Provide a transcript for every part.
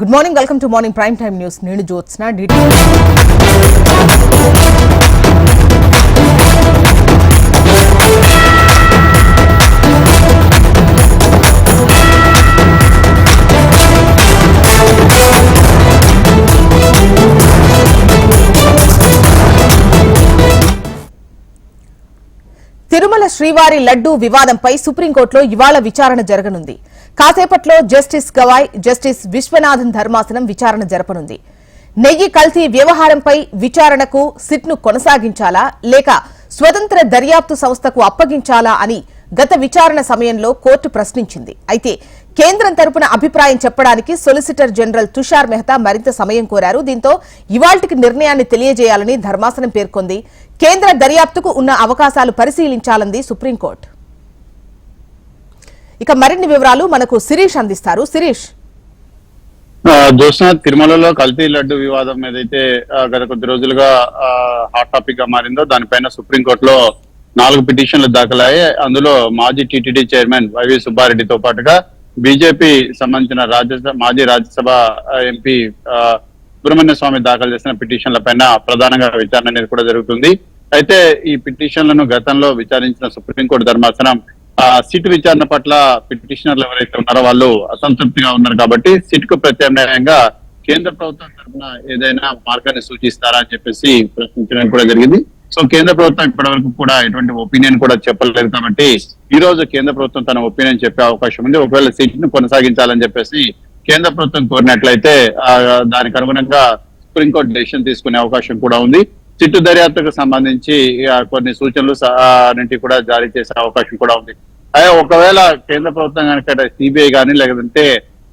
Good morning welcome to morning prime time news నేను జ్యోత్స్న తిరుమల శ్రీవారి లడ్డూ వివాదంపై సుప్రీంకోర్టులో ఇవాళ విచారణ జరగనుంది. కాసేపట్లో జస్టిస్ గవాయ్ జస్టిస్ విశ్వనాథన్ ధర్మాసనం విచారణ జరపనుంది. నెయ్యి కల్తీ వ్యవహారంపై విచారణకు సిట్ను కొనసాగించాలా లేక స్వతంత్ర దర్యాప్తు సంస్థకు అప్పగించాలా అని గత విచారణ సమయంలో కోర్టు ప్రశ్నించింది. అయితే కేంద్రం తరపున అభిప్రాయం చెప్పడానికి సొలిసిటర్ జనరల్ తుషార్ మెహతా మరింత సమయం కోరారు. దీంతో ఇవాల్టికి నిర్ణయాన్ని తెలియజేయాలని ధర్మాసనం పేర్కొంది. కేంద్ర దర్యాప్తుకు ఉన్న అవకాశాలు పరిశీలించాలంది సుప్రీంకోర్టు. ఇక మరిన్ని వివరాలు మనకు శిరీష్ అందిస్తారు. శిరీష్. ఆ, తిరుమలలో కల్తీ లడ్డు వివాదం ఏదైతే గత కొద్ది రోజులుగా హాట్ టాపిక్గా మారిందో దానిపైన సుప్రీంకోర్టులో నాలుగు పిటిషన్లు దాఖలయ్యాయి. అందులో మాజీ టీటీడీ చైర్మన్ వైవి సుబ్బారెడ్డితో పాటుగా బీజేపీ సంబంధించిన రాజ్యసభ మాజీ రాజ్యసభ ఎంపీ సుబ్రహ్మణ్య స్వామి దాఖలు చేసిన పిటిషన్ల పైన ప్రధానంగా విచారణ అనేది కూడా జరుగుతుంది. అయితే ఈ పిటిషన్లను గతంలో విచారించిన సుప్రీంకోర్టు ధర్మాసనం ఆ సిట్ విచారణ పట్ల పిటిషనర్లు ఎవరైతే ఉన్నారో వాళ్ళు అసంతృప్తిగా ఉన్నారు కాబట్టి సిట్కు ప్రత్యామ్నాయంగా కేంద్ర ప్రభుత్వం తరఫున ఏదైనా మార్గాన్ని సూచిస్తారా అని చెప్పేసి ప్రశ్నించడం కూడా జరిగింది. సో కేంద్ర ప్రభుత్వం ఇప్పటి వరకు కూడా ఎటువంటి ఒపీనియన్ కూడా చెప్పలేదు కాబట్టి ఈ రోజు కేంద్ర ప్రభుత్వం తన ఒపీనియన్ చెప్పే అవకాశం ఉంది. ఒకవేళ సిట్ను కొనసాగించాలని చెప్పేసి కేంద్ర ప్రభుత్వం కోరినట్లయితే దానికి అనుగుణంగా సుప్రీంకోర్టు డెసిషన్ తీసుకునే అవకాశం కూడా ఉంది. చిట్టు దర్యాప్తుకు సంబంధించి కొన్ని సూచనలు స- అన్నింటి కూడా జారీ చేసే అవకాశం కూడా ఉంది. అదే ఒకవేళ కేంద్ర ప్రభుత్వం కనుక సిబిఐ కానీ లేదంటే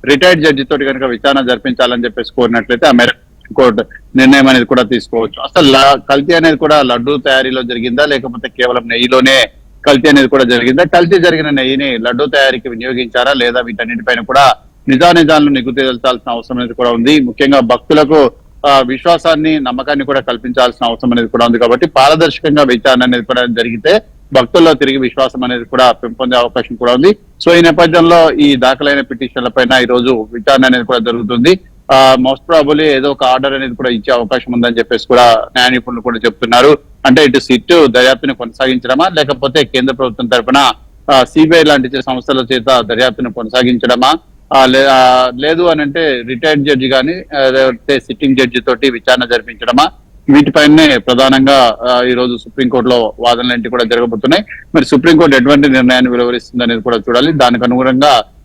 రిటైర్డ్ జడ్జి తోటి కనుక విచారణ జరిపించాలని చెప్పేసి కోరినట్లయితే ఆ మేరకు కోర్టు నిర్ణయం అనేది కూడా తీసుకోవచ్చు. అసలు కల్తీ అనేది కూడా లడ్డు తయారీలో జరిగిందా లేకపోతే కేవలం నెయ్యిలోనే కల్తీ అనేది కూడా జరిగిందా? కల్తీ జరిగిన నెయ్యిని లడ్డు తయారీకి వినియోగించారా లేదా వీటన్నిటిపైన కూడా నిజానిజాలను నిగ్గు తేల్చాల్సిన అవసరం అనేది కూడా ఉంది. ముఖ్యంగా భక్తులకు విశ్వాసాన్ని నమ్మకాన్ని కూడా కల్పించాల్సిన అవసరం అనేది కూడా ఉంది కాబట్టి పారదర్శకంగా విచారణ అనేది కూడా జరిగితే భక్తుల్లో తిరిగి విశ్వాసం అనేది కూడా పెంపొందే అవకాశం కూడా ఉంది. సో ఈ నేపథ్యంలో ఈ దాఖలైన పిటిషన్ల పైన ఈ రోజు విచారణ అనేది కూడా జరుగుతుంది. మోస్ట్ ప్రాబులీ ఏదో ఒక ఆర్డర్ అనేది కూడా ఇచ్చే అవకాశం ఉందని చెప్పేసి కూడా న్యాయ నిపుణులు కూడా చెప్తున్నారు. అంటే ఇటు సిట్ దర్యాప్తుని కొనసాగించడమా లేకపోతే కేంద్ర ప్రభుత్వం తరపున సిబిఐ లాంటి సంస్థల చేత దర్యాప్తును కొనసాగించడమా లేదు అని అంటే రిటైర్డ్ జడ్జి కానీ లేకపోతే సిట్టింగ్ జడ్జి తోటి విచారణ జరిపించడమా? వీటిపైనే ప్రధానంగా ఆ, ఈ రోజు సుప్రీంకోర్టులో వాదనలు కూడా జరగబోతున్నాయి. మరి సుప్రీంకోర్టు ఎటువంటి నిర్ణయాన్ని వెలువరిస్తుంది అనేది కూడా చూడాలి. దానికి అనుగుణంగా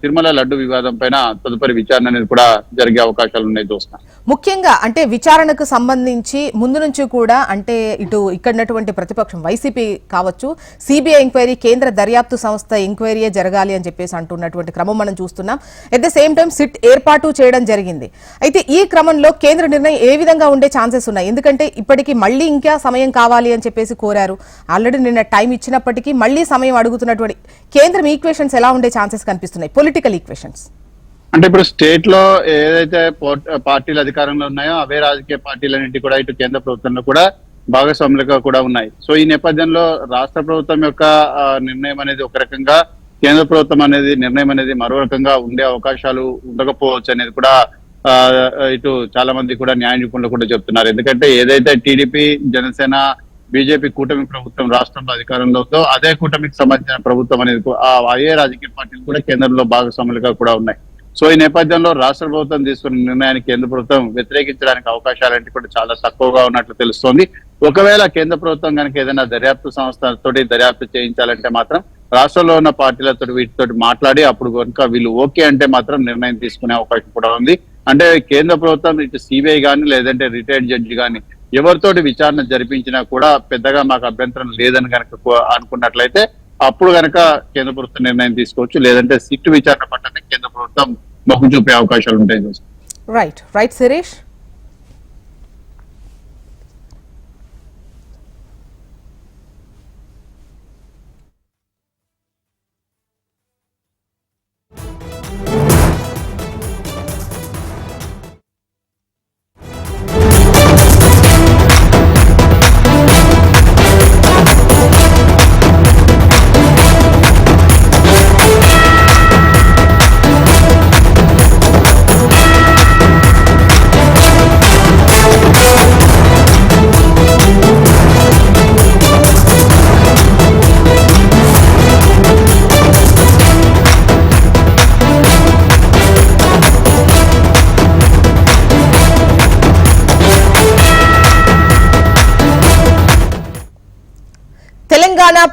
తిరుమల లడ్డు వివాదం పైన తదుపరి విచారణ అనేది కూడా జరిగే అవకాశాలు ఉన్నాయి చూస్తున్నా ముఖ్యంగా అంటే విచారణకు సంబంధించి ముందు నుంచి కూడా అంటే ఇటు ఇక్కడటువంటి ప్రతిపక్షం వైసీపీ కావచ్చు సిబిఐ ఎంక్వైరీ కేంద్ర దర్యాప్తు సంస్థ ఎంక్వైరీయే జరగాలి అని చెప్పేసి అంటున్నటువంటి క్రమం మనం చూస్తున్నాం. At the same time SIT ఏర్పాటు చేయడం జరిగింది. అయితే ఈ క్రమంలో కేంద్ర నిర్ణయం ఏ విధంగా ఉండే ఛాన్సెస్ ఉన్నాయి? ఎందుకంటే ఇప్పటికీ మళ్ళీ ఇంకా సమయం కావాలి అని చెప్పేసి కోరారు. ఆల్రెడీ నిన్న టైం ఇచ్చినప్పటికీ మళ్ళీ సమయం అడుగుతున్నటువంటి కేంద్రం ఈక్వేషన్స్ ఎలా ఉండే ఛాన్సెస్ కనిపిస్తున్నాయి? పొలిటికల్ ఈక్వేషన్స్ అంటే ఇప్పుడు స్టేట్లో ఏదైతే పార్టీలు అధికారంలో ఉన్నాయో అవే రాజకీయ పార్టీలన్నింటి కూడా ఇటు కేంద్ర ప్రభుత్వంలో కూడా భాగస్వాములుగా కూడా ఉన్నాయి. సో ఈ నేపథ్యంలో రాష్ట్ర ప్రభుత్వం యొక్క నిర్ణయం అనేది ఒక రకంగా కేంద్ర ప్రభుత్వం అనేది నిర్ణయం అనేది మరో రకంగా ఉండే అవకాశాలు ఉండకపోవచ్చు అనేది కూడా ఇటు చాలా మంది కూడా న్యాయ నిపుణులు కూడా చెప్తున్నారు. ఎందుకంటే ఏదైతే టీడీపీ జనసేన బీజేపీ కూటమి ప్రభుత్వం రాష్ట్రంలో అధికారంలో ఉందో అదే కూటమికి సంబంధించిన ప్రభుత్వం అనేది ఆ అయ్యే రాజకీయ పార్టీలు కూడా కేంద్రంలో భాగస్వాములుగా కూడా ఉన్నాయి. సో ఈ నేపథ్యంలో రాష్ట్ర ప్రభుత్వం తీసుకున్న నిర్ణయాన్ని కేంద్ర ప్రభుత్వం వ్యతిరేకించడానికి అవకాశాలంటే కూడా చాలా తక్కువగా ఉన్నట్లు తెలుస్తోంది. ఒకవేళ కేంద్ర ప్రభుత్వం కనుక ఏదైనా దర్యాప్తు సంస్థలతోటి దర్యాప్తు చేయించాలంటే మాత్రం రాష్ట్రంలో ఉన్న పార్టీలతో వీటితో మాట్లాడి అప్పుడు కనుక వీళ్ళు ఓకే అంటే మాత్రం నిర్ణయం తీసుకునే అవకాశం కూడా ఉంది. అంటే కేంద్ర ప్రభుత్వం ఇటు సిబిఐ కానీ లేదంటే రిటైర్డ్ జడ్జి కానీ ఎవరితోటి విచారణ జరిపించినా కూడా పెద్దగా మాకు అభ్యంతరం లేదని కనుక అనుకున్నట్లయితే అప్పుడు కనుక కేంద్ర ప్రభుత్వం నిర్ణయం తీసుకోవచ్చు. లేదంటే సిట్టు విచారణ పట్టనే కేంద్ర ప్రభుత్వం మొహం చూపే అవకాశాలు ఉంటాయి. Right right Suresh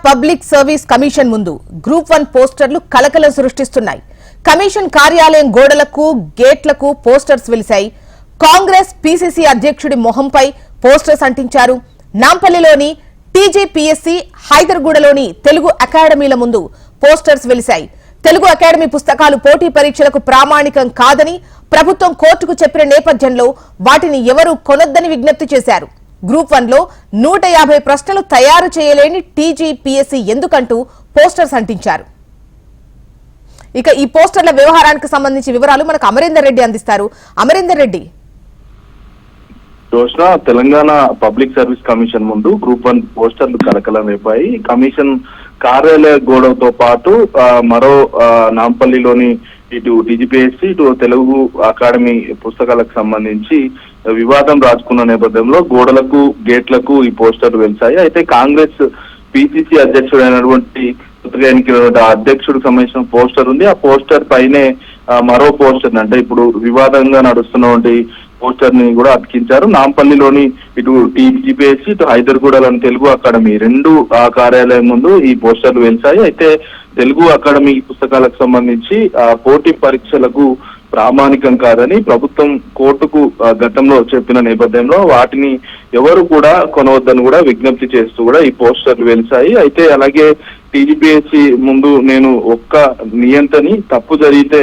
public service commission ముందు గ్రూప్ వన్ పోస్టర్లు కలకలం సృష్టిస్తున్నాయి. కమిషన్ కార్యాలయం గోడలకు గేట్లకు పోస్టర్స్ వెలిశాయి. కాంగ్రెస్ పీసీసీ అధ్యక్షుడి మొహంపై పోస్టర్స్ అంటించారు. నాంపల్లిలోని టీజేపీఎస్సీ హైదర్గూడలోని తెలుగు అకాడమీల ముందు పోస్టర్స్ వెలిశాయి. తెలుగు అకాడమీ పుస్తకాలు పోటీ పరీక్షలకు ప్రామాణికం కాదని ప్రభుత్వం కోర్టుకు చెప్పిన నేపథ్యంలో వాటిని ఎవరూ కొనొద్దని విజ్ఞప్తి చేశారు. గ్రూప్ వన్లో నూట యాభై ప్రశ్నలు తయారు చేయలేని టీజీపీఎస్సీ ఎందుకంటూ పోస్టర్స్ అంటించారు. ఇక ఈ పోస్టర్ల వ్యవహారానికి సంబంధించి వివరాలు మనకు అమరేందర్ రెడ్డి అందిస్తారు. Amarender Reddy. Jyotsna Telangana public service commission ముందు గ్రూప్ వన్ పోస్టర్లు కలకలం రేపాయి కమిషన్ కార్యాలయ గోడతో పాటు మరో నాంపల్లిలోని ఇటు డిజిపిఎస్సి ఇటు తెలుగు అకాడమీ పుస్తకాలకు సంబంధించి వివాదం రాసుకున్న నేపథ్యంలో గోడలకు గేట్లకు ఈ పోస్టర్లు వెలిసాయి అయితే కాంగ్రెస్ పిసిసి అధ్యక్షుడైనటువంటి కొత్తగా ఎన్నికైనటువంటి ఆ అధ్యక్షుడికి సంబంధించిన పోస్టర్ ఉంది. ఆ పోస్టర్ పైనే మరో పోస్టర్ అంటే ఇప్పుడు వివాదంగా నడుస్తున్నటువంటి పోస్టర్ని కూడా అతికించారు. నాంపల్లిలోని ఇటు టీజీపీఎస్సీ ఇటు హైదర్గూడలోని తెలుగు అకాడమీ రెండు ఆ కార్యాలయం ముందు ఈ పోస్టర్లు వెలిసాయి. అయితే తెలుగు అకాడమీ పుస్తకాలకు సంబంధించి ఆ పోటీ పరీక్షలకు ప్రామాణికం కాదని ప్రభుత్వం కోర్టుకు గతంలో చెప్పిన నేపథ్యంలో వాటిని ఎవరు కూడా కొనవద్దని కూడా విజ్ఞప్తి చేస్తూ కూడా ఈ పోస్టర్లు వెలిసాయి. అయితే అలాగే టీజీపీఎస్సీ ముందు నేను ఒక్క నియంతని తప్పు జరిగితే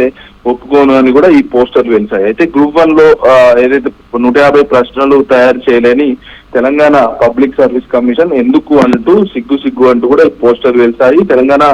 ఒప్పుకోను అని కూడా ఈ పోస్టర్లు వెలిసాయి అయితే గ్రూప్ వన్లో ఏదైతే నూట యాభై ప్రశ్నలు తయారు చేయలేని తెలంగాణ పబ్లిక్ సర్వీస్ కమిషన్ ఎందుకు అంటూ సిగ్గు సిగ్గు అంటూ కూడా ఈ పోస్టర్ వెలిసాయి. తెలంగాణ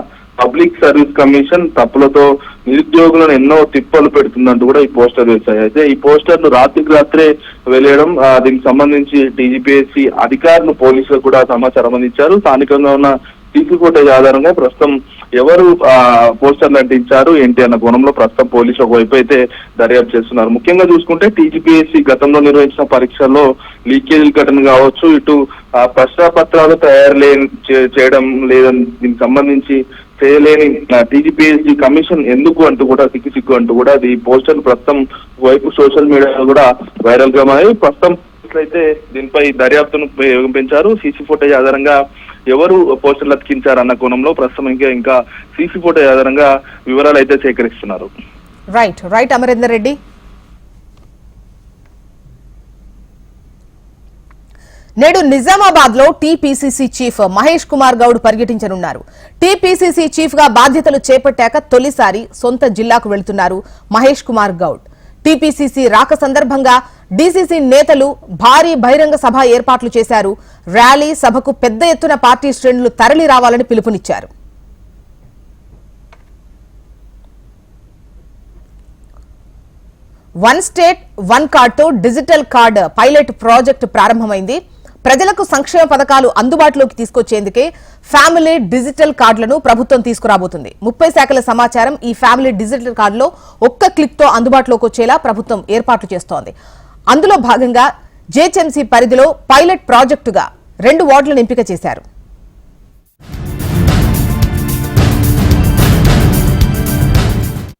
పబ్లిక్ సర్వీస్ కమిషన్ తప్పులతో నిరుద్యోగులను ఎన్నో తిప్పలు పెడుతుందంటూ కూడా ఈ పోస్టర్ వేశాయి అయితే ఈ పోస్టర్ను రాత్రికి రాత్రే వెలియడం దీనికి సంబంధించి టీజీపీఎస్సీ అధికారులు పోలీసులకు కూడా సమాచారం అందించారు. స్థానికంగా ఉన్న సీసీ ఆధారంగా ప్రస్తుతం ఎవరు ఆ, పోస్టర్లు అంటించారు ఏంటి అన్న కోణంలో ప్రస్తుతం పోలీసు ఒకవైపు అయితే దర్యాప్తు చేస్తున్నారు. ముఖ్యంగా చూసుకుంటే టీజీపీఎస్సీ గతంలో నిర్వహించిన పరీక్షల్లో లీకేజ్ ఘటన కావచ్చు ఇటు ఆ, ప్రశ్న పత్రాలు తయారు లేని చేయడం లేదని దీనికి సంబంధించి చేయలేని టీజీపీఎస్సీ కమిషన్ ఎందుకు అంటూ కూడా సిగ్గు సిగ్గు అంటూ కూడా అది పోస్టర్ ప్రస్తుతం వైపు సోషల్ మీడియాలో కూడా వైరల్గా మారి ప్రస్తుతం అయితే దీనిపై దర్యాప్తును పె- పెంచారు సీసీ ఫుటేజ్ ఆధారంగా ఎవరు పోస్టర్లు అతికించారు అన్న కోణంలో ప్రస్తుతం ఇంకా ఇంకా సీసీ ఫోటో ఆధారంగా వివరాలు అయితే సేకరిస్తున్నారు. Right right Amarender Reddy. నేడు నిజామాబాద్లో టీపీసీసీ చీఫ్ మహేష్ కుమార్ గౌడ్ పర్యటించనున్నారు. టీపీసీసీ చీఫ్గా బాధ్యతలు చేపట్టాక తొలిసారి సొంత జిల్లాకు వెళ్తున్నారు మహేష్ కుమార్ గౌడ్. టీపీసీసీ రాక సందర్భంగా డీసీసీ నేతలు భారీ బహిరంగ సభ ఏర్పాట్లు చేశారు. ర్యాలీ సభకు పెద్ద ఎత్తున పార్టీ శ్రేణులు తరలి రావాలని పిలుపునిచ్చారు. వన్ స్టేట్ వన్ కార్డ్తో డిజిటల్ కార్డ్ పైలట్ ప్రాజెక్టు ప్రారంభమైంది. ప్రజలకు సంక్షేమ పథకాలు అందుబాటులోకి తీసుకొచ్చేందుకే ఫ్యామిలీ డిజిటల్ కార్డులను ప్రభుత్వం తీసుకురాబోతుంది. ముప్పై శాఖల సమాచారం ఈ ఫ్యామిలీ డిజిటల్ కార్డులో ఒక్క క్లిక్తో అందుబాటులోకి వచ్చేలా ప్రభుత్వం ఏర్పాట్లు చేస్తోంది. అందులో భాగంగా జేహెచ్ఎంసీ పరిధిలో పైలట్ ప్రాజెక్టుగా రెండు వార్డులను ఎంపిక చేశారు.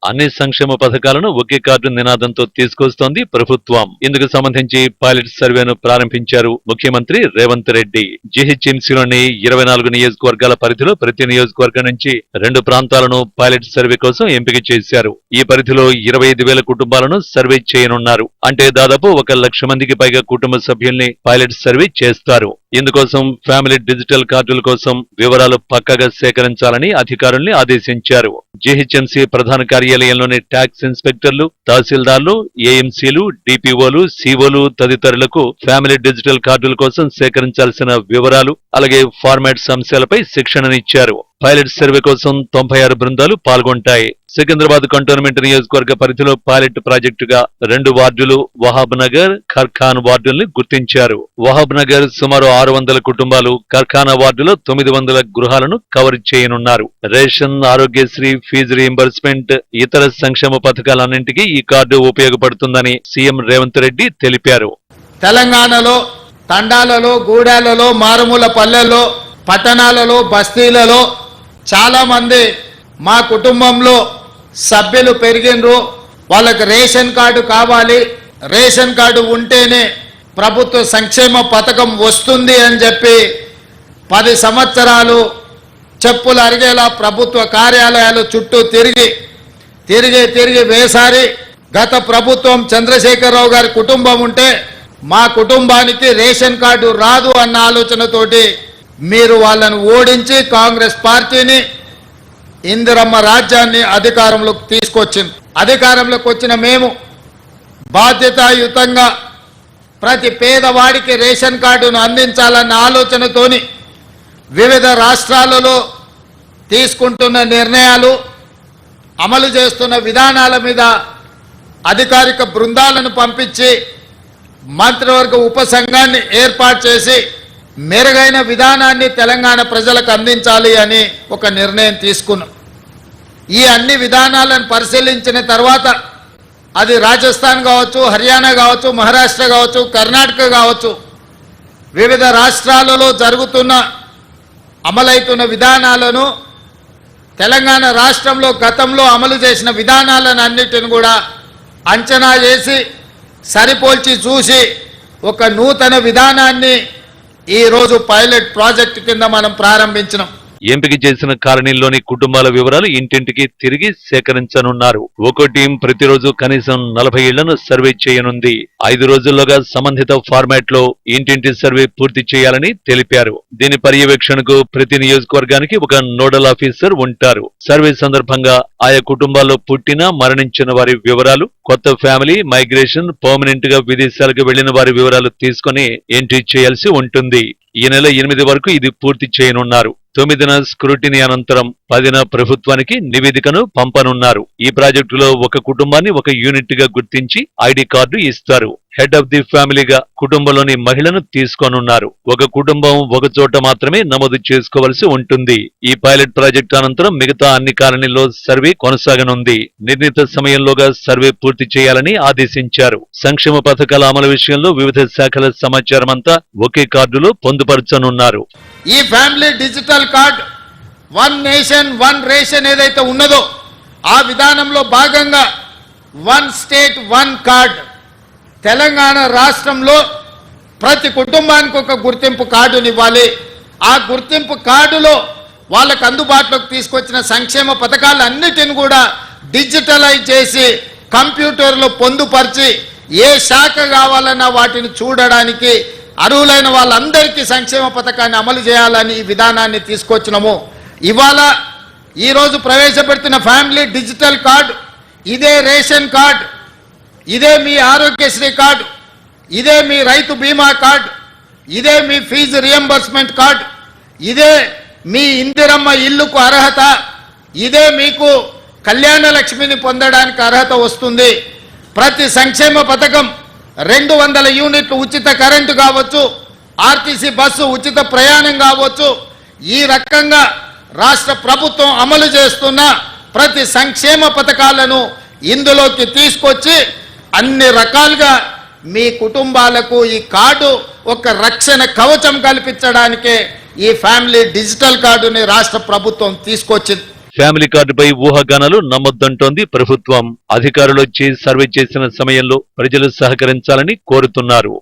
అన్ని సంక్షేమ పథకాలను ఒకే కార్డు నినాదంతో తీసుకొస్తోంది ప్రభుత్వం. ఇందుకు సంబంధించి పైలట్ సర్వేను ప్రారంభించారు ముఖ్యమంత్రి రేవంత్ రెడ్డి. జీహెచ్ఎంసీలోని ఇరవై నాలుగు నియోజకవర్గాల పరిధిలో ప్రతి నియోజకవర్గం నుంచి రెండు ప్రాంతాలను పైలట్ సర్వే కోసం ఎంపిక చేశారు. ఈ పరిధిలో ఇరవై ఐదు వేల కుటుంబాలను సర్వే చేయనున్నారు. అంటే దాదాపు ఒక లక్ష మందికి పైగా కుటుంబ సభ్యుల్ని పైలట్ సర్వే చేస్తారు. ఇందుకోసం ఫ్యామిలీ డిజిటల్ కార్డుల కోసం వివరాలు పక్కగా సేకరించాలని అధికారుల్ని ఆదేశించారు. జీహెచ్ఎంసీ ప్రధాన కార్యాలయంలోని ట్యాక్స్ ఇన్స్పెక్టర్లు తహసీల్దార్లు ఏఎంసీలు డిపిఓలు సిఓలు తదితరులకు ఫ్యామిలీ డిజిటల్ కార్డుల కోసం సేకరించాల్సిన వివరాలు అలాగే ఫార్మాట్స్ అంశాలపై శిక్షణనిచ్చారు. పైలట్ సర్వే కోసం తొంభై ఆరు బృందాలు పాల్గొంటాయి. సికింద్రాబాద్ కంటోన్మెంట్ నియోజకవర్గ పరిధిలో పైలట్ ప్రాజెక్టుగా రెండు వార్డులు వహాబ్ నగర్ ఖర్ఖాన్ వార్డుల్ని గుర్తించారు. వహాబ్ నగర్ సుమారు ఆరు వందల కుటుంబాలు ఖర్ఖానా వార్డులో తొమ్మిది వందల గృహాలను కవర్ చేయనున్నారు. రేషన్ ఆరోగ్యశ్రీ ఫీజు రీఎంబర్స్మెంట్ ఇతర సంక్షేమ పథకాలన్నింటికీ ఈ కార్డు ఉపయోగపడుతుందని సీఎం రేవంత్ రెడ్డి తెలిపారు. తెలంగాణలో తండాలలో గూడాలలో మారుమూల పల్లెల్లో పట్టణాలలో బస్తీలలో చాలామంది మా కుటుంబంలో సభ్యులు పెరిగినరు వాళ్ళకి రేషన్ కార్డు కావాలి. రేషన్ కార్డు ఉంటేనే ప్రభుత్వ సంక్షేమ పథకం వస్తుంది అని చెప్పి పది సంవత్సరాలు చెప్పులు అరిగేలా ప్రభుత్వ కార్యాలయాలు చుట్టూ తిరిగి తిరిగి తిరిగి వేసారి. గత ప్రభుత్వం చంద్రశేఖరరావు గారి కుటుంబం ఉంటే మా కుటుంబానికి రేషన్ కార్డు రాదు అన్న ఆలోచనతోటి మీరు వాళ్ళను ఓడించి కాంగ్రెస్ పార్టీని ఇందిరమ్మ రాజ్యాన్ని అధికారంలోకి తీసుకొచ్చింది. అధికారంలోకి వచ్చిన మేము బాధ్యతాయుతంగా ప్రతి పేదవాడికి రేషన్ కార్డును అందించాలన్న ఆలోచనతోని వివిధ రాష్ట్రాలలో తీసుకుంటున్న నిర్ణయాలు అమలు చేస్తున్న విధానాల మీద అధికారిక బృందాలను పంపించి మంత్రివర్గ ఉపసంఘాన్ని ఏర్పాటు చేసి మెరుగైన విధానాన్ని తెలంగాణ ప్రజలకు అందించాలి అని ఒక నిర్ణయం తీసుకున్నాం. ఈ అన్ని విధానాలను పరిశీలించిన తర్వాత అది రాజస్థాన్ కావచ్చు హర్యానా కావచ్చు మహారాష్ట్ర కావచ్చు కర్ణాటక కావచ్చు వివిధ రాష్ట్రాలలో జరుగుతున్న అమలవుతున్న విధానాలను తెలంగాణ రాష్ట్రంలో గతంలో అమలు చేసిన విధానాలను అన్నిటిని కూడా అంచనా చేసి సరిపోల్చి చూసి ఒక నూతన విధానాన్ని ఈరోజు పైలట్ ప్రాజెక్ట్ కింద మనం ప్రారంభించినాం. ఎంపిక చేసిన కాలనీలోని కుటుంబాల వివరాలు ఇంటింటికి తిరిగి సేకరించనున్నారు. ఒక్కో టీం ప్రతిరోజు కనీసం నలభై ఇళ్ళను సర్వే చేయనుంది. ఐదు రోజుల్లోగా సంబంధిత ఫార్మాట్లో ఇంటింటి సర్వే పూర్తి చేయాలని తెలిపారు. దీని పర్యవేక్షణకు ప్రతి నియోజకవర్గానికి ఒక నోడల్ ఆఫీసర్ ఉంటారు. సర్వే సందర్భంగా ఆయా కుటుంబాల్లో పుట్టిన మరణించిన వారి వివరాలు కొత్త ఫ్యామిలీ మైగ్రేషన్ పర్మనెంట్గా విదేశాలకు వెళ్ళిన వారి వివరాలు తీసుకుని ఎంట్రీ చేయాల్సి ఉంటుంది. ఈ నెల ఎనిమిది వరకు ఇది పూర్తి చేయనున్నారు. తొమ్మిదిన స్క్రూటినీ అనంతరం పదిన ప్రభుత్వానికి నివేదికను పంపనున్నారు. ఈ ప్రాజెక్టులో ఒక కుటుంబాన్ని ఒక యూనిట్గా గుర్తించి ఐడి కార్డు ఇస్తారు. హెడ్ ఆఫ్ ది ఫ్యామిలీగా కుటుంబంలోని మహిళను తీసుకోనున్నారు. ఒక కుటుంబం ఒక చోట మాత్రమే నమోదు చేసుకోవలసి ఉంటుంది. ఈ పైలట్ ప్రాజెక్టు అనంతరం మిగతా అన్ని కాలనీల్లో సర్వే కొనసాగనుంది. నిర్ణీత సమయంలోగా సర్వే పూర్తి చేయాలని ఆదేశించారు. సంక్షేమ పథకాల అమలు విషయంలో వివిధ శాఖల సమాచారం అంతా ఒకే కార్డులో పొందుపరచనున్నారు. ఈ family digital card one nation one ration ఏదైతే ఉన్నదో ఆ విధానంలో భాగంగా one state one card. Telangana రాష్ట్రంలో ప్రతి కుటుంబానికి ఒక గుర్తింపు కార్డునివ్వాలి ఆ గుర్తింపు కార్డులో వాళ్ళకు అందుబాటులోకి తీసుకొచ్చిన సంక్షేమ పథకాలన్నిటిని కూడా డిజిటలైజ్ చేసి కంప్యూటర్లో పొందుపరిచి ఏ శాఖ కావాలన్నా వాటిని చూడడానికి అర్హులైన వాళ్ళందరికీ సంక్షేమ పథకాన్ని అమలు చేయాలని ఈ విధానాన్ని తీసుకొచ్చినాము. ఇవాళ ఈరోజు ప్రవేశపెడుతున్న ఫ్యామిలీ డిజిటల్ కార్డు ఇదే రేషన్ కార్డు ఇదే మీ ఆరోగ్యశ్రీ కార్డు ఇదే మీ రైతు బీమా కార్డు ఇదే మీ ఫీజు రియంబర్స్మెంట్ కార్డు ఇదే మీ ఇందిరమ్మ ఇల్లుకు అర్హత ఇదే మీకు కళ్యాణ లక్ష్మిని పొందడానికి అర్హత వస్తుంది. ప్రతి సంక్షేమ పథకం రెండు వందల యూనిట్లు ఉచిత కరెంటు కావచ్చు ఆర్టీసీ బస్సు ఉచిత ప్రయాణం కావచ్చు. ఈ రకంగా రాష్ట్ర ప్రభుత్వం అమలు చేస్తున్న ప్రతి సంక్షేమ పథకాలను ఇందులోకి తీసుకొచ్చి అన్ని రకాలుగా మీ కుటుంబాలకు ఈ కార్డు ఒక రక్షణ కవచం కల్పించడానికే ఈ ఫ్యామిలీ డిజిటల్ కార్డుని రాష్ట్ర ప్రభుత్వం తీసుకొచ్చింది. ఫ్యామిలీ కార్డుపై ఊహాగానాలు నమ్మొద్దంటోంది ప్రభుత్వం. అధికారులు వచ్చి సర్వే చేసిన సమయంలో ప్రజలు సహకరించాలని కోరుతున్నారు.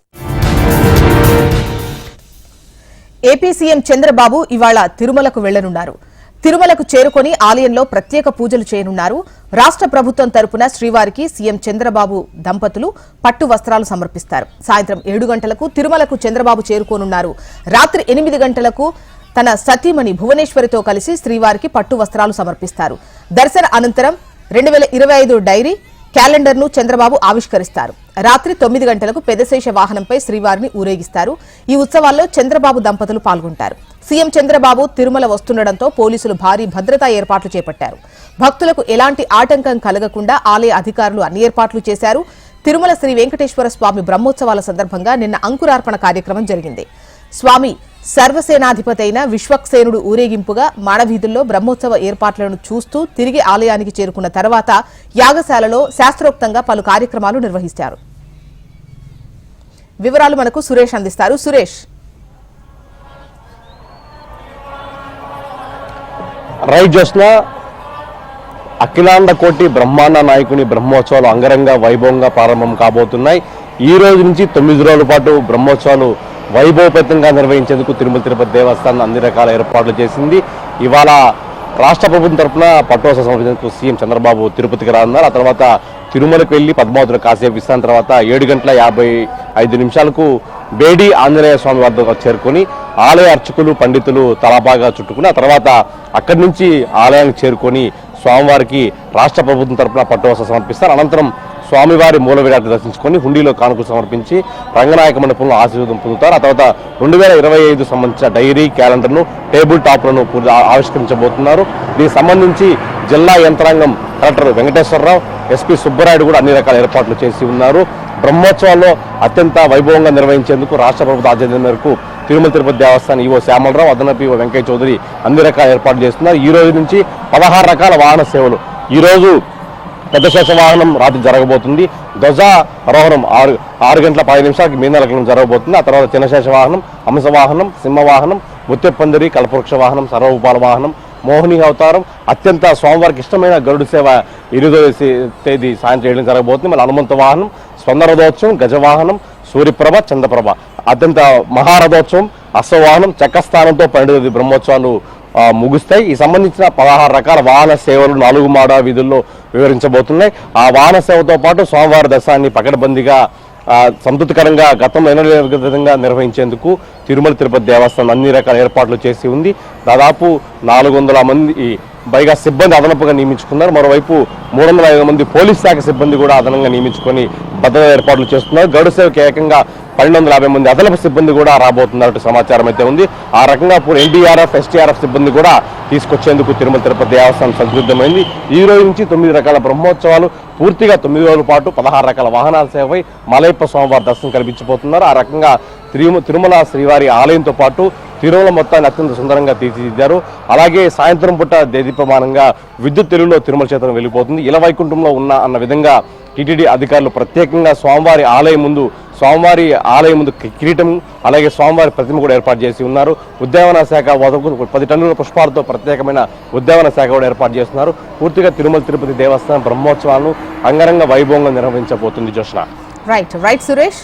ఏపీ సీఎం చంద్రబాబు ఇవాళ తిరుమలకు వెళ్ళనున్నారు. తిరుమలకు చేరుకొని ఆలయంలో ప్రత్యేక పూజలు చేయనున్నారు. రాష్ట్ర ప్రభుత్వం తరపున శ్రీవారికి సీఎం చంద్రబాబు దంపతులు పట్టు వస్త్రాలు సమర్పిస్తారు. సాయంత్రం ఏడు గంటలకు తిరుమలకు చంద్రబాబు చేరుకోనున్నారు. రాత్రి ఎనిమిది గంటలకు తన సతీమణి భువనేశ్వరితో కలిసి శ్రీవారికి పట్టు వస్త్రాలు సమర్పిస్తారు. దర్శన అనంతరం రెండు వేల ఇరవై ఐదు డైరీ క్యాలెండర్ను చంద్రబాబు ఆవిష్కరిస్తారు. రాత్రి తొమ్మిది గంటలకు పెదశేష వాహనంపై శ్రీవారిని ఊరేగిస్తారు. ఈ ఉత్సవాల్లో చంద్రబాబు దంపతులు పాల్గొంటారు. సీఎం చంద్రబాబు తిరుమల వస్తుండటంతో పోలీసులు భారీ భద్రతా ఏర్పాట్లు చేపట్టారు. భక్తులకు ఎలాంటి ఆటంకం కలగకుండా ఆలయ అధికారులు అన్ని ఏర్పాట్లు చేశారు. తిరుమల శ్రీ వెంకటేశ్వర స్వామి బ్రహ్మోత్సవాల సందర్భంగా నిన్న అంకురార్పణ కార్యక్రమం జరిగింది. స్వామి సర్వసేనాధిపతి అయిన విశ్వక్సేనుడు ఊరేగింపుగా మాడవీధుల్లో బ్రహ్మోత్సవ ఏర్పాట్లను చూస్తూ తిరిగి ఆలయానికి చేరుకున్న తర్వాత యాగశాలలో శాస్త్రోక్తంగా పలు కార్యక్రమాలు నిర్వహిస్తారు. వివరాలు మనకు సురేష్ అందిస్తారు. సురేష్. రైట్ అఖిలాండ కోటి బ్రహ్మాండ నాయకుని బ్రహ్మోత్సవాలు అంగరంగ వైభవంగా ప్రారంభం కాబోతున్నాయి. ఈ రోజు నుంచి తొమ్మిది రోజుల పాటు బ్రహ్మోత్సవాలు వైభవపేతంగా నిర్వహించేందుకు తిరుమల తిరుపతి దేవస్థానం అన్ని రకాల ఏర్పాట్లు చేసింది. ఇవాళ రాష్ట్ర ప్రభుత్వం తరఫున పట్టోత్సవ సమర్పించేందుకు సీఎం చంద్రబాబు తిరుపతికి రానున్నారు. ఆ తర్వాత తిరుమలకు వెళ్ళి పద్మావతిలో కాసేపు విశ్రాంతి తర్వాత ఏడు గంటల యాభై ఐదు నిమిషాలకు బేడి ఆంజనేయ స్వామి వద్ద చేరుకొని ఆలయ అర్చకులు పండితులు తలాబాగా చుట్టుకుని ఆ తర్వాత అక్కడి నుంచి ఆలయానికి చేరుకొని స్వామివారికి రాష్ట్ర ప్రభుత్వం తరపున పట్టువస సమర్పిస్తారు. అనంతరం స్వామివారి మూల విరాట్ దర్శించుకొని హుండీలో కానుకలు సమర్పించి రంగనాయక మండపంలో ఆశీర్వాదం పొందుతారు. ఆ తర్వాత రెండు వేల ఇరవై ఐదు సంబంధించిన డైరీ క్యాలెండర్ను టేబుల్ టాప్లను పూర్తి ఆవిష్కరించబోతున్నారు. దీనికి సంబంధించి జిల్లా యంత్రాంగం కలెక్టర్ వెంకటేశ్వరరావు ఎస్పీ సుబ్బరాయుడు కూడా అన్ని రకాల ఏర్పాట్లు చేసి ఉన్నారు. బ్రహ్మోత్సవాల్లో అత్యంత వైభవంగా నిర్వహించేందుకు రాష్ట్ర ప్రభుత్వ ఆధ్వర్యం మేరకు తిరుమల తిరుపతి దేవస్థానం ఈవో శ్యామలరావు అదనపు ఈవో వెంకయ్య చౌదరి అన్ని రకాల ఏర్పాట్లు చేస్తున్నారు. ఈ రోజు నుంచి పదహారు రకాల వాహన సేవలు. ఈరోజు పెద్ద శేషవాహనం రాత్రి జరగబోతుంది. ధ్వజ ఆరోహణం ఆరు ఆరు గంటల పది నిమిషాలకి మీనలగ్నం జరగబోతుంది. ఆ తర్వాత చిన్నశేష వాహనం హంస సింహవాహనం ముత్యపందిరి కల్పవృక్ష వాహనం సర్వభూపాల వాహనం మోహిని అవతారం అత్యంత స్వామివారికి ఇష్టమైన గరుడు సేవ ఎనిమిదో తేదీ సాయంత్రం ఏడు జరగబోతుంది. మళ్ళీ హనుమంత వాహనం స్వర్ణరథోత్సవం గజవాహనం సూర్యప్రభ చంద్రప్రభ. అత్యంత మహారథోత్సవం అశ్వవాహనం చక్కస్థానంతో పన్నెండు బ్రహ్మోత్సవాలు ముగుస్తాయి. ఈ సంబంధించిన పదహారు రకాల వాహన సేవలు నాలుగు మాడ వీధుల్లో వివరించబోతున్నాయి. ఆ వాహన సేవతో పాటు స్వామివారి దశాన్ని పకడ్బందీగా సంతృప్తికరంగా గతంలో ఎన్నడూ విధంగా నిర్వహించేందుకు తిరుమల తిరుపతి దేవస్థానం అన్ని రకాల ఏర్పాట్లు చేసి ఉంది. దాదాపు నాలుగు వందల మంది పైగా సిబ్బంది అదనపుగా నియమించుకున్నారు. మరోవైపు మూడు వందల ఐదు మంది పోలీస్ శాఖ సిబ్బంది కూడా అదనంగా నియమించుకొని భద్రత ఏర్పాట్లు చేస్తున్నారు. గరుడు ఏకంగా పన్నెండు వందల యాభై మంది అదనపు సిబ్బంది కూడా రాబోతున్నట్టు సమాచారం అయితే ఉంది. ఆ రకంగా ఇప్పుడు ఎన్డీఆర్ఎఫ్ ఎస్టీఆర్ఎఫ్ సిబ్బంది కూడా తీసుకొచ్చేందుకు తిరుమల తిరుపతి దేవస్థానం సంసిద్ధమైంది. ఈ రోజు నుంచి తొమ్మిది రకాల బ్రహ్మోత్సవాలు పూర్తిగా తొమ్మిది రోజుల పాటు పదహారు రకాల వాహనాల సేవపై మలయప్ప స్వామివారి దర్శనం కల్పించబోతున్నారు. ఆ రకంగా తిరుమల శ్రీవారి ఆలయంతో పాటు తిరుమల మొత్తాన్ని అత్యంత సుందరంగా తీర్చిదిద్దారు. అలాగే సాయంత్రం పూట దేదీప్యమానంగా విద్యుత్ తెలుగులో తిరుమల క్షేత్రం వెళ్ళిపోతుంది. ఇలా వైకుంఠంలో ఉన్న అన్న విధంగా టీటీడీ అధికారులు ప్రత్యేకంగా స్వామివారి ఆలయం ముందు స్వామివారి ఆలయం ముందు కిరీటం అలాగే స్వామివారి ప్రతిమ కూడా ఏర్పాటు చేసి ఉన్నారు. ఉద్యానవన శాఖ వదకు పది టన్నుల పుష్పాలతో ప్రత్యేకమైన ఉద్యానవన శాఖ కూడా ఏర్పాటు చేస్తున్నారు. పూర్తిగా తిరుమల తిరుపతి దేవస్థానం బ్రహ్మోత్సవాలను అంగరంగ వైభవంగా నిర్వహించబోతుంది జోష్న రైట్ రైట్ సురేష్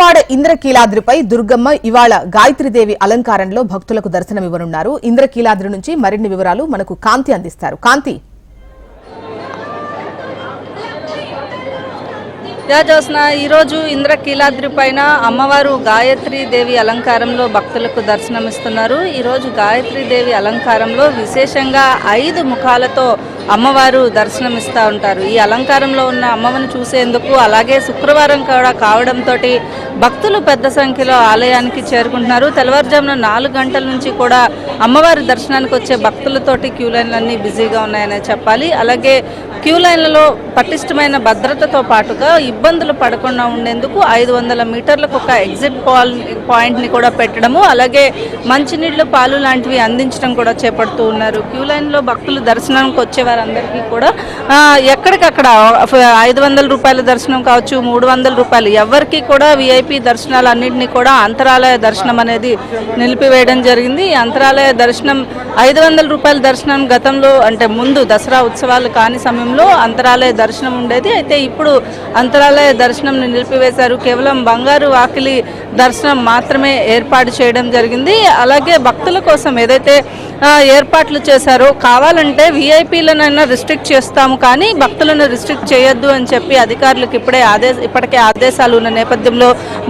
విజయవాడ ఇంద్రకీలాద్రిపై దుర్గమ్మ ఇవాళ గాయత్రీదేవి అలంకారంలో భక్తులకు దర్శనమివ్వనున్నారు ఇంద్రకీలాద్రి నుంచి మరిన్ని వివరాలు మనకు కాంతి అందిస్తారు. కాంతి. యా ఈరోజు ఇంద్రకీలాద్రి పైన అమ్మవారు గాయత్రి దేవి అలంకారంలో భక్తులకు దర్శనమిస్తున్నారు. ఈరోజు గాయత్రి దేవి అలంకారంలో విశేషంగా ఐదు ముఖాలతో అమ్మవారు దర్శనమిస్తూ ఉంటారు. ఈ అలంకారంలో ఉన్న అమ్మవారిని చూసేందుకు అలాగే శుక్రవారం కూడా కావడంతో భక్తులు పెద్ద సంఖ్యలో ఆలయానికి చేరుకుంటున్నారు. తెల్లవారుజామున నాలుగు గంటల నుంచి కూడా అమ్మవారి దర్శనానికి వచ్చే భక్తులతోటి క్యూ లైన్లన్నీ బిజీగా ఉన్నాయనే చెప్పాలి. అలాగే క్యూ లైన్లలో పటిష్టమైన భద్రతతో పాటుగా ఇబ్బందులు పడకుండా ఉండేందుకు ఐదు వందల మీటర్లకు ఒక ఎగ్జిట్ పాల్ పాయింట్ని కూడా పెట్టడము అలాగే మంచినీళ్ళు పాలు లాంటివి అందించడం కూడా చేపడుతూ ఉన్నారు. క్యూ లైన్లో భక్తులు దర్శనానికి వచ్చేవారు వారందరికీ కూడా ఎక్కడికక్కడ ఐదు వందల రూపాయల దర్శనం కావచ్చు మూడు వందల రూపాయలు ఎవరికి కూడా విఐపి దర్శనాలు అన్నింటినీ కూడా అంతరాలయ దర్శనం అనేది నిలిపివేయడం జరిగింది. ఈ అంతరాలయ దర్శనం ఐదు వందల రూపాయల దర్శనం గతంలో అంటే ముందు దసరా ఉత్సవాలు కాని సమయంలో అంతరాలయ దర్శనం ఉండేది. అయితే ఇప్పుడు అంతరాలయ దర్శనం నిలిపివేశారు. కేవలం బంగారు వాకిలి దర్శనం మాత్రమే ఏర్పాటు చేయడం జరిగింది. అలాగే భక్తుల కోసం ఏదైతే ఏర్పాట్లు చేశారో. కావాలంటే విఐపీలనైనా రిస్ట్రిక్ట్ చేస్తాము కానీ భక్తులను రిస్ట్రిక్ట్ చేయొద్దు అని చెప్పి అధికారులకు ఇప్పుడే ఆదేశ ఇప్పటికే ఆదేశాలు ఉన్న నేపథ్యంలో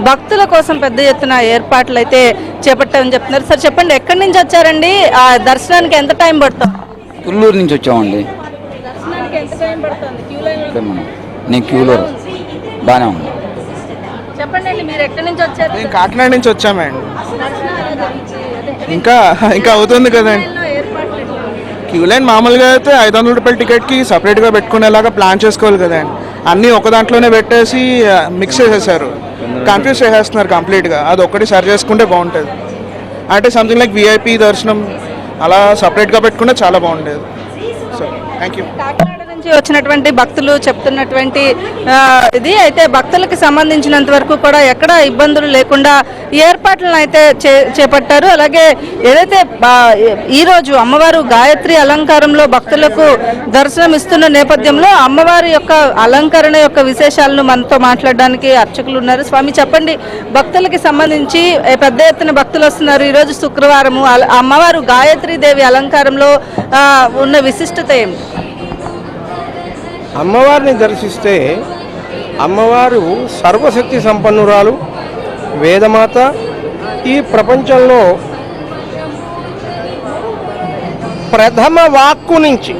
భక్తుల కోసం పెద్ద ఎత్తున ఏర్పాట్లు అయితే చేపట్టామని చెప్తున్నారు. సార్ చెప్పండి ఎక్కడి నుంచి వచ్చారండి? ఆ దర్శనానికి ఎంత టైం పడుతుంది? తుళ్ళూరు నుంచి వచ్చామండి. దర్శనానికి ఎంత టైం పడుతుంది? క్యూ లైన్ ఇక్కడే మనం. నేను క్యూలో బాగానే ఉంది చెప్పండి మీరు ఎక్కడి నుంచి వచ్చారు? నేను కాకినాడ నుంచి వచ్చామండి దర్శనం ఎలా జరుగుతుంది? అదే, ఇంకా ఇంకా అవుతుంది కదండి క్యూ లైన్ మామూలుగా అయితే ఐదు వందల రూపాయల టికెట్కి సపరేట్గా పెట్టుకునేలాగా ప్లాన్ చేసుకోవాలి కదండి అన్నీ ఒక దాంట్లోనే పెట్టేసి మిక్స్ చేసేసారు. కన్ఫ్యూజ్ చేసేస్తున్నారు కంప్లీట్గా. అది ఒక్కటి సరి చేసుకుంటే బాగుంటుంది. అంటే సంథింగ్ లైక్ విఐపి దర్శనం అలా సపరేట్గా పెట్టుకుంటే చాలా బాగుండేది. సో థ్యాంక్ యూ నుంచి వచ్చినటువంటి భక్తులు చెప్తున్నటువంటి ఇది. అయితే భక్తులకు సంబంధించినంత వరకు కూడా ఎక్కడ ఇబ్బందులు లేకుండా ఏర్పాట్లను అయితే చే- చేపట్టారు. అలాగే ఏదైతే ఈరోజు ఈ రోజు అమ్మవారు గాయత్రి అలంకారంలో భక్తులకు దర్శనం ఇస్తున్న నేపథ్యంలో అమ్మవారి యొక్క అలంకరణ యొక్క విశేషాలను మనతో మాట్లాడడానికి అర్చకులు ఉన్నారు. స్వామి చెప్పండి. భక్తులకి సంబంధించి పెద్ద ఎత్తున భక్తులు వస్తున్నారు ఈరోజు శుక్రవారము. అమ్మవారు గాయత్రి దేవి అలంకారంలో ఉన్న విశిష్టత ఏమిటి? అమ్మవారిని దర్శిస్తే అమ్మవారు సర్వశక్తి సంపన్నురాలు వేదమాత. ఈ ప్రపంచంలో ప్రథమ వాక్కు నుంచి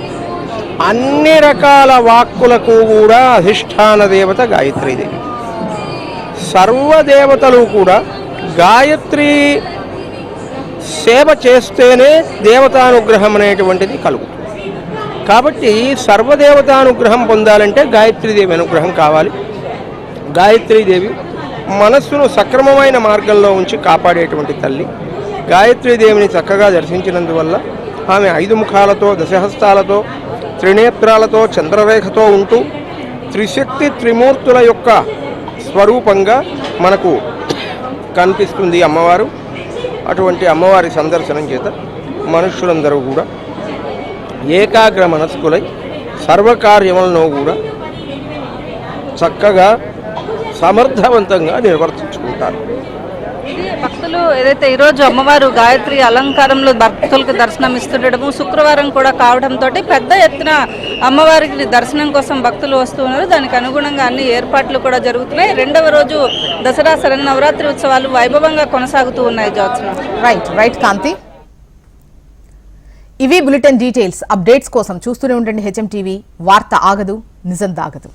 అన్ని రకాల వాక్కులకు కూడా అధిష్టాన దేవత గాయత్రీదేవి. సర్వదేవతలు కూడా గాయత్రి సేవ చేస్తేనే దేవతానుగ్రహం అనేటువంటిది కలుగుతుంది. కాబట్టి సర్వదేవతానుగ్రహం పొందాలంటే గాయత్రీదేవి అనుగ్రహం కావాలి. గాయత్రీదేవి మనస్సును సక్రమమైన మార్గంలో ఉంచి కాపాడేటువంటి తల్లి. గాయత్రీదేవిని చక్కగా దర్శించినందువల్ల ఆమె ఐదు ముఖాలతో దశహస్తాలతో త్రినేత్రాలతో చంద్రరేఖతో ఉంటూ త్రిశక్తి త్రిమూర్తుల యొక్క స్వరూపంగా మనకు కనిపిస్తుంది అమ్మవారు. అటువంటి అమ్మవారి సందర్శనం చేత మనుష్యులందరూ కూడా ఏకాగ్ర మనస్కులై సర్వకార్యములను కూడా చక్కగా సమర్థవంతంగా నిర్వర్తించుకుంటారు. భక్తులు ఏదైతే ఈరోజు అమ్మవారు గాయత్రి అలంకారంలో భక్తులకు దర్శనం ఇస్తుండడము శుక్రవారం కూడా కావడంతో పెద్ద ఎత్తున అమ్మవారికి దర్శనం కోసం భక్తులు వస్తూ ఉన్నారు. దానికి అనుగుణంగా అన్ని ఏర్పాట్లు కూడా జరుగుతున్నాయి. రెండవ రోజు దసరా శరన్నవరాత్రి ఉత్సవాలు వైభవంగా కొనసాగుతూ ఉన్నాయి జ్యోత్సన. రైట్ రైట్ కాంతి ఇవి బులెటిన్ డీటెయిల్స్ అప్డేట్స్ కోసం చూస్తూనే ఉండండి హెచ్ఎం టీవీ వార్త ఆగదు నిజం దాగదు.